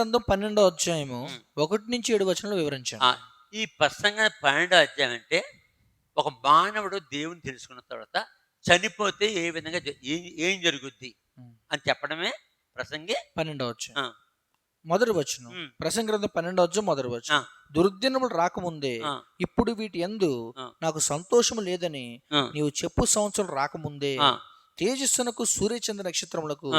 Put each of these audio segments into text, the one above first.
గ్రంథం పన్నెండో అధ్యాయము. ఒకటి నుంచి ఏడు వచనంలో వివరించాను ఆ, ఈ ప్రసంగ పన్నెండో అధ్యాయం అంటే ఒక మానవుడు దేవుని తెలుసుకున్న తర్వాత చనిపోతే ఏ విధంగా ఏ- జరుగుద్ది. అని చెప్పడమే ప్రసంగి పన్నెండో అధ్యాయం. మొదటి వచనం. ప్రసంగ గ్రంథం పన్నెండో అధ్యాయం మొదటి వచనం దుర్దినములు రాకముందే. ఇప్పుడు వీటి ఎందు. నాకు సంతోషము లేదని నీవు చెప్పు సంవత్సరం రాకముందే తేజస్సునకు సూర్యచంద్ర నక్షత్రములకు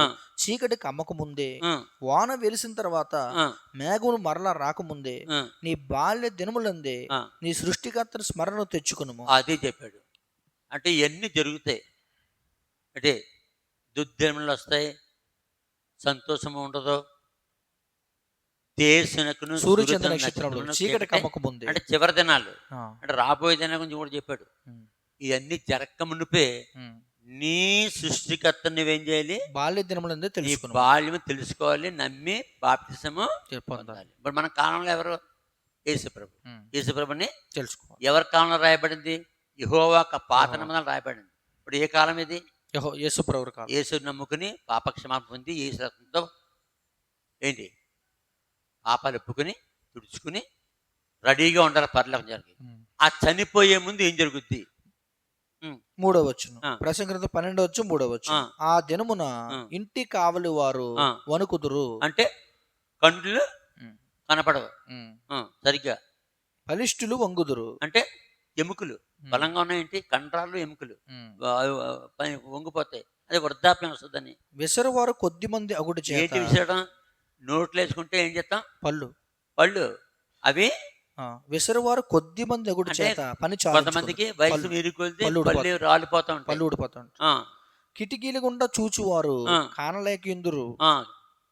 అమ్మకముందే ఆ, వాన వెలిసిన తర్వాత ఆ, మేఘములు మరలా రాకముందే నీ బాల్య దినములందే. నీ సృష్టికర్తను స్మరణ తెచ్చుకును అదే చెప్పాడు. అంటే ఇవన్నీ జరుగుతాయి. అంటే దుర్దినములు వస్తాయి సంతోషము ఉండదు దేశనకును సూర్యచంద్ర నక్షత్రములు చీకటి చీకటి కమ్మకముందే. అంటే చివరి దినాలు. అంటే రాబోయే దినాల గురించి కూడా చెప్పాడు. ఇవన్నీ జరక్క మునిపే. నీ సృష్టికర్త నువ్వేం చేయాలి? బాల్య దినములందే తెలుసుకును బాల్యము తెలుసుకోవాలి నమ్మి బాప్తిసము పొందాలి. ఇప్పుడు మన కాలంలో ఎవరు? యేసుప్రభు. యేసుప్రభుని తెలుసుకోవాలి. ఎవరి కాలంలో రాయబడింది? యహోవా పాత నిబంధనలు రాయబడింది. ఇప్పుడు ఏ కాలం ఇది? యహో యేసు ప్రవరు కాలం. యేసు నమ్ముకుని పాపక్షమాపణ పొంది యేసు రక్తంతో ఏంటి? పాపాలు ఒప్పుకుని తుడుచుకుని రెడీగా ఉండాలి పర్లకు జరిగి. ఉమ్. ఆ చనిపోయే ముందు ఏం జరుగుద్ది? మూడో వచ్చును. ప్రసంగ పన్నెండో వచ్చు మూడో వచ్చు ఆ. దినమున. ఇంటి కావలి వారు. వణుకుదురు. అంటే కండ్లు. కనపడవు. సరిగ్గా. బలిష్ఠులు వంగుదురు. అంటే ఎముకలు. బలంగా ఉన్నాయేంటి? కండరాలు ఎముకలు. వంగిపోతాయి. అది వృద్ధాప్యం వస్తుందని. విసరువారు కొద్ది మంది అగుడు చేత విసరడం? నోట్లు వేసుకుంటే ఏం చేస్తాం? పళ్ళు. పళ్ళు. అవి విసరువారు కొద్ది మంది అంటే చేత పని కొంతమందికి వయసు పళ్ళు ఊడిపోతాయి. రాలిపోతా ఉంటాయి. పళ్ళు ఊడిపోతాడు ఆ, కిటికీల గుండా చూచువారు. కానలేక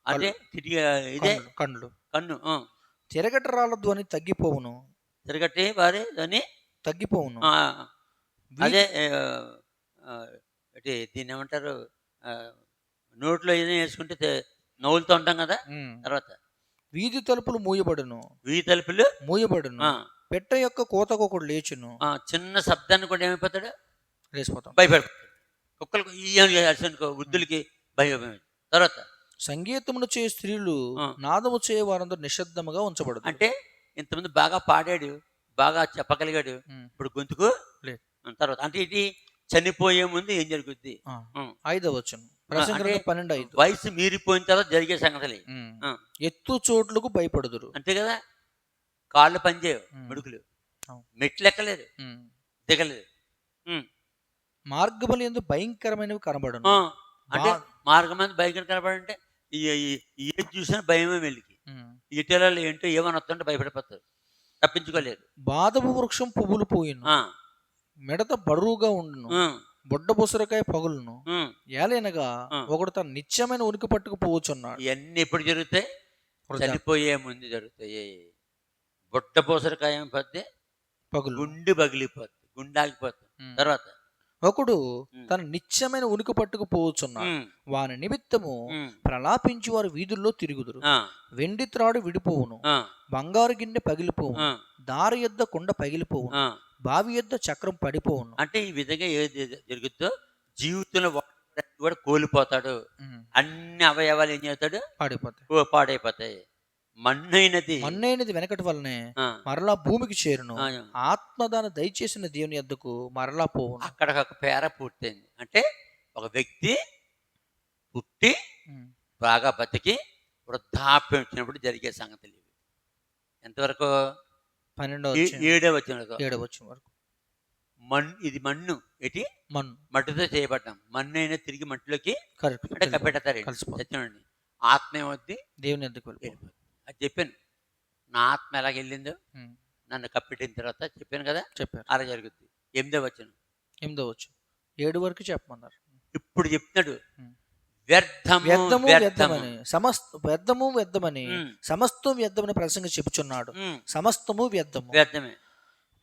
అంటే కిటికీ ఇదే కండ్లు- కండ్లు కన్ను తిరగట రాళ్ళ ధ్వని తగ్గిపోవును. తిరగట్టి వారి దాన్ని తగ్గిపోవును. అదే దీన్ని ఏమంటారు? నోట్లో ఏదైనా వేసుకుంటే నవ్వులుతూ ఉంటాం కదా. తర్వాత వీధి తలుపులు మూయబడును. వీధి తలుపులు? మూయబడును. పెట్ట యొక్క కోతకొకడు లేచును. ఆ, చిన్న శబ్దాన్ని కూడా ఏమైపోతాడు? లేచిపోతాం. భయపడిపోతాడు కుక్కలకు ఈ వృద్ధులకి భయం తర్వాత? సంగీతమును చే స్త్రీలు. నాదము చేయ వారందరూ నిశ్శబ్దముగా ఉంచబడదు. అంటే ఇంతమంది బాగా పాడాడు బాగా చెప్పగలిగాడు. ఇప్పుడు గొంతుకు? లేదు. తర్వాత. అంటే ఇది చనిపోయే ముందు ఏం జరుగుద్ది. ఐదవ అంటే పన్నెండు ఐదు. వయసు మీరిపోయిన తర్వాత జరిగే సంగతులు. ఆ. ఎత్తు చోట్లకు భయపడుదురు. అంతే కదా? కాళ్ళు పనిచేయవు. మిడుకులు. మెట్లు ఎక్కలేదు. దిగలేదు. మార్గములు ఎందు భయంకరమైనవి కనబడును. అంటే మార్గం కనపడంటే ఈ ఈ- ఏది చూసినా భయమే వెళ్ళికి. ఇటీవల ఏంటో ఏమని వస్తుంటే భయపడిపోతారు. తప్పించుకోలేరు. బాదపు వృక్షం పువ్వులు పోయిను. మిడత బరువుగా ఉండును బొడ్డ బుసరకాయ పగులును. ఏలైనగా. ఒకడు తన నిత్యమైన ఉనికి పట్టుకుపోవచ్చున్నాడు ఇవన్నీ ఎప్పుడు జరుగుతాయి? చనిపోయే ముందు జరుగుతాయి. బుట్ట పూసరకాయ పోతే పగులు. గుండె పగిలిపోద్ది గుండె ఆగిపోతుంది ఉమ్. తర్వాత? ఒకడు. తన నిత్యమైన ఉనికి పట్టుకుపోవచ్చున్నాడు వాని నిమిత్తము ప్రలాపించి వారు వీధుల్లో తిరుగుదురు. వెండి త్రాడు విడిపోవును బంగారు గిన్నె పగిలిపోవును ఆ, దారి యొద్ద కుండ పగిలిపోవును ఆ. బావి యొద్ద చక్రం పడిపోవును. అంటే ఈ విధంగా ఏది జరుగుతుందో జీవితంలో కూడా కోల్పోతాడు. అన్ని అవయవాలు ఏం చేస్తాడు? పాడిపోతాయి. పాడైపోతాయి. మన్నైనది. మన్నైనది వెనకటి వల్లనే ఆ, మరలా భూమికి చేరును. ఆత్మదాన దయచేసిన దేవుని యొద్దకు మరలా పోవును. అక్కడ ఒక పేర పూర్తయింది. అంటే ఒక వ్యక్తి పుట్టి. బాగా బతికి వృద్ధాప్యం వచ్చినప్పుడు జరిగే సంగతులు ఇవి. ఎంతవరకు పన్నెండో ఏ- వచ్చి ఏడో వచ్చిన వరకు. ఏడవ వచ్చిన వరకు. మన్ ఇది మన్ను ఎటి? మన్ను. మట్టితో చేయబడ్డాం. మన్ను అయినా తిరిగి మట్టిలోకి కప్పెడతారు ఆత్మ ఏమవుద్ది దేవుని ఎందుకు అది చెప్పాను. నా ఆత్మ ఎలాగ వెళ్ళిందో. నన్ను కప్పెట్టిన తర్వాత చెప్పాను కదా? చెప్పారు. అలా జరుగుద్ది. ఎనిమిదో వచ్చాను ఎనిమిదో వచ్చు ఏడు వరకు చెప్పమన్నారు. ఇప్పుడు చెప్తున్నాడు. వ్యర్థము వ్యర్థము వ్యర్థము. వ్యర్థమని. సమస్త వ్యర్థము వ్యర్థమని. ఉమ్, సమస్తం వ్యర్థమని ప్రసంగి చెప్పుచున్నాడు సమస్తము వ్యర్థము. వ్యర్థమే.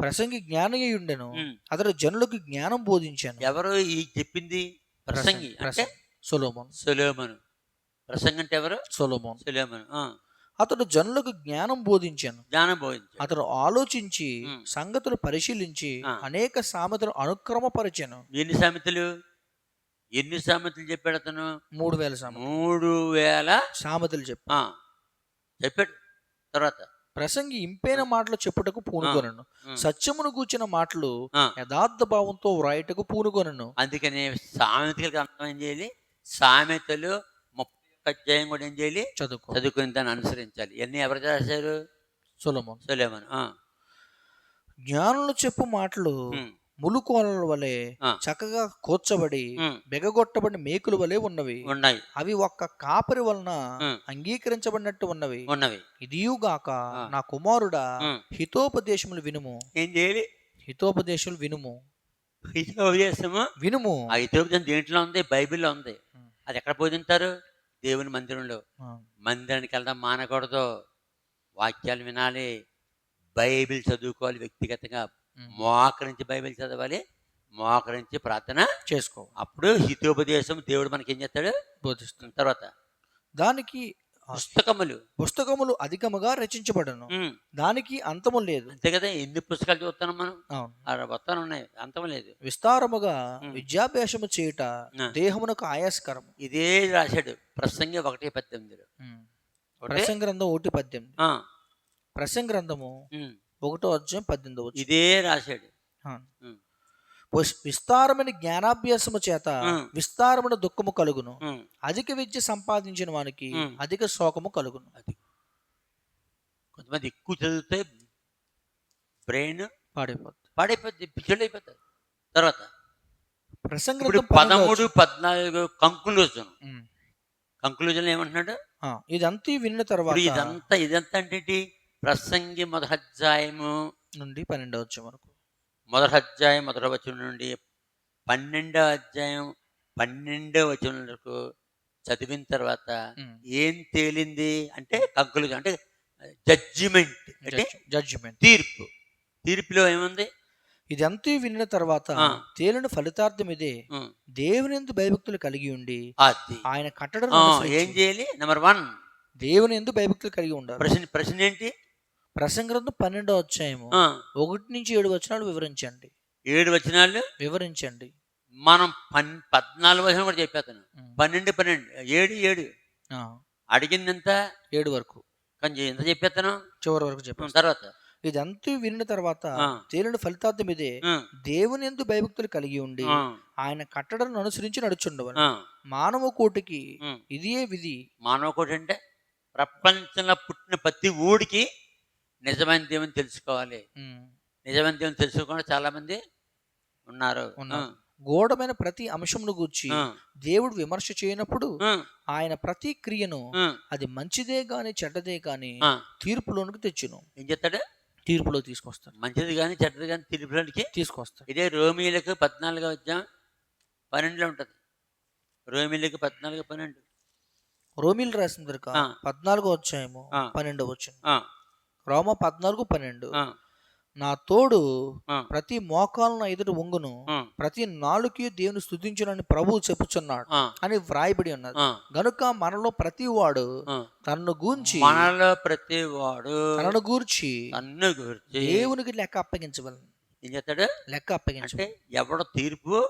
ప్రసంగి జ్ఞానయ్య ఉండెను. అతడు జనులకు జ్ఞానం బోధించాను. ఎవరు ఈ చెప్పింది? ప్రసంగి అంటే? సొలోమోన్. సులోమను. ప్రసంగి అంటే ఎవరు? సొలోమోన్. సులోమను అతడు జనులకు జ్ఞానం బోధించాను. జ్ఞానం బోధించాడు అతడు ఆలోచించి. సంగతులు పరిశీలించి. అనేక సామెతలు అనుక్రమపరిచాను. ఎన్ని సామెతలు? ఎన్ని సామెతలు చెప్పాడు అతను? మూడు వేల మూడు వేల సామెతలు చెప్పు. చెప్పాడు. తర్వాత? ప్రసంగి ఇంపైన మాటలు చెప్పుటకు పూనుకొనను. సత్యమును గూర్చిన మాటలు. యథార్థ భావంతో వ్రాయటకు పూనుకొనను. అందుకని సామెతలకు అర్థం ఏం చేయాలి? సామెతలు ముప్పై అధ్యాయం కూడా ఏం చేయాలి? చదువుకో. చదువుకుని దాన్ని అనుసరించాలి. ఇవన్నీ ఎవరు చేశారు సోలేమన్. ఆ, జ్ఞానులు చెప్పు మాటలు ఉమ్, ములుకోల వలె. చక్కగా కూర్చబడి బెగగొట్టబడిన మేకుల వలె ఉన్నవి. ఉన్నాయి. అవి ఒక్క కాపరి వలన. అంగీకరించబడినట్టు ఉన్నవి. ఉన్నవి. ఇదియుగాక. నా కుమారుడా. హితోపదేశములు వినుము. ఏం చేయాలి? హితోపదేశములు వినుము. హితోపదేశము? వినుము. ఆ హితోపదేశం దేంట్లో ఉంది? బైబిల్లో ఉంది. అది ఎక్కడ బోధింటారు దేవుని మందిరంలో. మందిరానికి వెళ్దాం మానకూడదు. వాక్యాలు వినాలి. బైబిల్ చదువుకోవాలి వ్యక్తిగతంగా. మోకరించి బైబిల్ చదవాలి మోకరించి ప్రార్థన చేసుకో అప్పుడు హితోపదేశం దేవుడు మనకి ఏం చేస్తాడు? బోధిస్తుంది తర్వాత దానికి పుస్తకములు. పుస్తకములు అధికముగా రచించబడను. దానికి అంతము లేదు. అంతే కదా ఎన్ని పుస్తకాలు చూస్తున్నాం మనం? మొత్తం ఉన్నాయి అంతం లేదు. విస్తారముగా. విద్యాభ్యాసము చేయుట. దేహమునకు ఆయాస్కరము. ఇదే రాశాడు ప్రసంగి ఒకటి పద్దెనిమిదిలో. ఒకటి? ప్రసంగ గ్రంథం ఒకటి పద్దెనిమిది. ప్రసంగ గ్రంథము ఒకటో అధ్యాయం పద్దెనిమిది వచ్చి ఇదే రాశాడు. విస్తారమైన జ్ఞానాభ్యాసము చేత. విస్తారమైన దుఃఖము కలుగును. అధిక విద్య సంపాదించిన వానికి. అధిక శోకము కలుగును. అది. కొంతమంది ఎక్కువ చదివితే బ్రెయిన్ పాడైపోద్ది. పాడైపోద్ది పిచ్చోళ్ళు తర్వాత ప్రసంగ పదమూడు పద్నాలుగు కంక్లూజన్. కంక్లూజన్ ఏమంటున్నాడు? ఇదంతా విన్న తర్వాత ఇదంతా ఇదంతా అంటే? ప్రసంగి మొదటి అధ్యాయము నుండి పన్నెండో వచ్చే వరకు. మొదటి అధ్యాయం మొదటి వచనం నుండి పన్నెండో అధ్యాయం పన్నెండో వచనం వరకు చదివిన తర్వాత. ఏం తేలింది అంటే కంక్లూజన్ అంటే జడ్జిమెంట్ అంటే జడ్జిమెంట్ తీర్పు. తీర్పులో ఏముంది? ఇదంతా విన్న తర్వాత. తేలిన ఫలితార్థం ఇదే. దేవుని ఎందు భయభక్తులు కలిగి ఉండి ఆయన కట్టడం ఏం చేయాలి? నెంబర్ వన్ దేవుని ఎందు భయభక్తులు కలిగి ఉండాలి. ప్రశ్న ప్రశ్న ఏంటి? ప్రసంగ గ్రంథం పన్నెండో అధ్యాయము ఒకటి నుంచి ఏడు వచనాలు వివరించండి. ఏడు వచనాలు? వివరించండి. మనం పన్ పద్నాలుగు వచనం కూడా చెప్పేస్తాను. పన్నెండు పన్నెండు. ఏడు ఏడు. అడిగింది ఎంత? ఏడు వరకు. కొంచెం ఎంత చెప్పేస్తాను చివరి వరకు చెప్పండి తర్వాత. ఇదంతా విన్న తర్వాత. తేలిన ఫలితార్థం ఇదే. దేవుని ఎందు భయభక్తులు కలిగి ఉండి ఆయన కట్టడలను అనుసరించి నడుచుండవని మానవ కోటికి. ఇదియే విధి. మానవ కోటి అంటే ప్రపంచంలో పుట్టిన ప్రతి ఊడికి నిజమైన దేవుని తెలుసుకోవాలి. నిజమైన దేవుని తెలుసుకోకుండా చాలా మంది ఉన్నారు. గూఢమైన ప్రతి అంశమును గూర్చి దేవుడు విమర్శ చేయనప్పుడు ఆయన ప్రతి క్రియను అది మంచిదే గాని చెడ్డదే గాని. తీర్పులోనికి తెచ్చును. ఏం చెప్తాడు? తీర్పులో తీసుకొస్తాడు. మంచిది కానీ చెడ్డది కానీ తిరుపులోనికి తీసుకొస్తాడు. ఇదే రోమిలకు పద్నాలుగో అధ్యాయం పన్నెండులో ఉంటుంది. రోమిలకు పద్నాలుగు పన్నెండు. రోమిల్ రాసిన దొరక. పద్నాలుగో ఆ. పన్నెండు వచ్చింది ఆ, రోమ పద్నాలుగు పన్నెండు. నా తోడు ప్రతి మోకాలను ఎదుట వంగును ఆ, ప్రతి నాలుగు దేవుని స్థుతించునని ప్రభువు చెప్పుచున్నాడు అని వ్రాయబడి ఉన్నది. గనుక మనలో ప్రతి వాడు. తనను గూర్చి మనలో ప్రతి వాడు తనను గూర్చి తన్ను గురించి దేవునికి లెక్క అప్పగించవలను. ఏం చేస్తాడు? లెక్క అప్పగించ. ఎవడ తీర్పు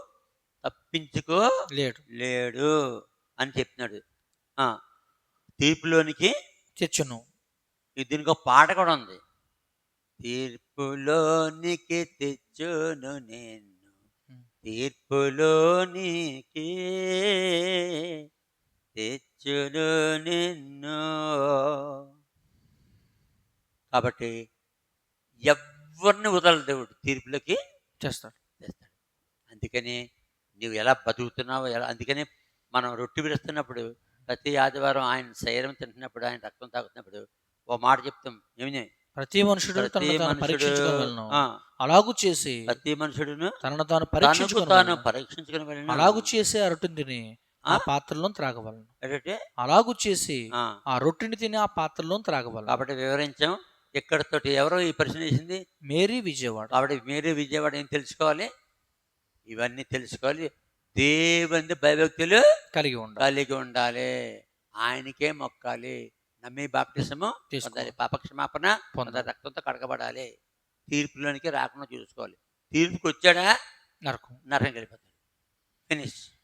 తప్పించుకో లేడు. లేడు అని చెప్తున్నాడు. ఆ, తీర్పులోనికి తెచ్చును. ఇది దీనికి ఒక పాట కూడా ఉంది. తీర్పులోనికి తెచ్చును నేను. తీర్పులోనికి తెచ్చును నిన్ను. కాబట్టి ఎవరిని వదలడు దేవుడు? తీర్పులోకి చేస్తాడు తెస్తాడు అందుకని నువ్వు ఎలా బతుకుతున్నావో ఎలా అందుకని మనం రొట్టె విరుస్తున్నప్పుడు ప్రతి ఆదివారం ఆయన శరీరం తింటున్నప్పుడు ఆయన రక్తం తాగుతున్నప్పుడు ఓ మాట చెప్తాం. ఏమి ప్రతి మనుషుడు పరీక్షించుకోగలను. అలాగు చేసి ప్రతి మనుషుడును తనను తాను పరీక్షించుకుని వెళ్ళిన. అలాగు చేసే ఆ? రొట్టెని తిని ఆ? పాత్రలో త్రాగవలను. ఏంటంటే అలాగు చేసి ఆ, ఆ రొట్టెని తిని ఆ పాత్రలో త్రాగవలను. కాబట్టి వివరించాం. ఇక్కడతోటి ఎవరో ఈ ప్రశ్న వేసింది? మేరీ విజయవాడ. కాబట్టి మీరు విజయవాడ ఏం తెలుసుకోవాలి? ఇవన్నీ తెలుసుకోవాలి. దేవుని భయభక్తులు కలిగి ఉండాలి. కలిగి ఉండాలి. ఆయనకే మొక్కాలి. నమ్మి బాప్టిసము. పొందాలి పాపక్షమాపణ. పొందాలి రక్తంతో కడగబడాలి. తీర్పులోనికి రాకుండా చూసుకోవాలి. తీర్పుకి వచ్చాడా నరకం. నరకం వెళ్ళిపోతాడు. ఫినిష్.